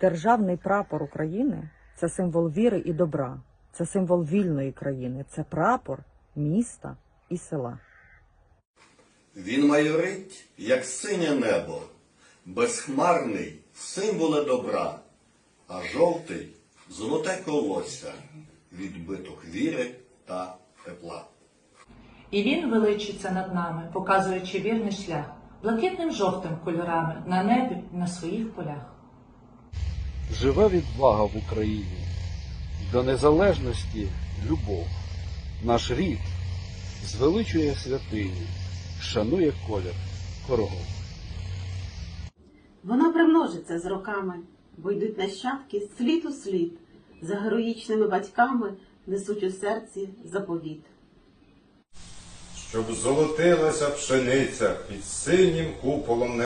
Державний прапор України це символ віри і добра, це символ вільної країни, це прапор міста і села. Він майорить, як синє небо, безхмарний символе добра, а жовтий золоте колосся, відбиток віри та тепла. І він величиться над нами, показуючи вірний шлях, блакитним жовтим кольорами на небі на своїх полях. Живе відвага в Україні, до незалежності любов. Наш рід звеличує святині, шанує колір корогов. Вона примножиться з роками, бо йдуть нащадки слід у слід, за героїчними батьками несуть у серці заповіт. щоб золотилася пшениця під синім куполом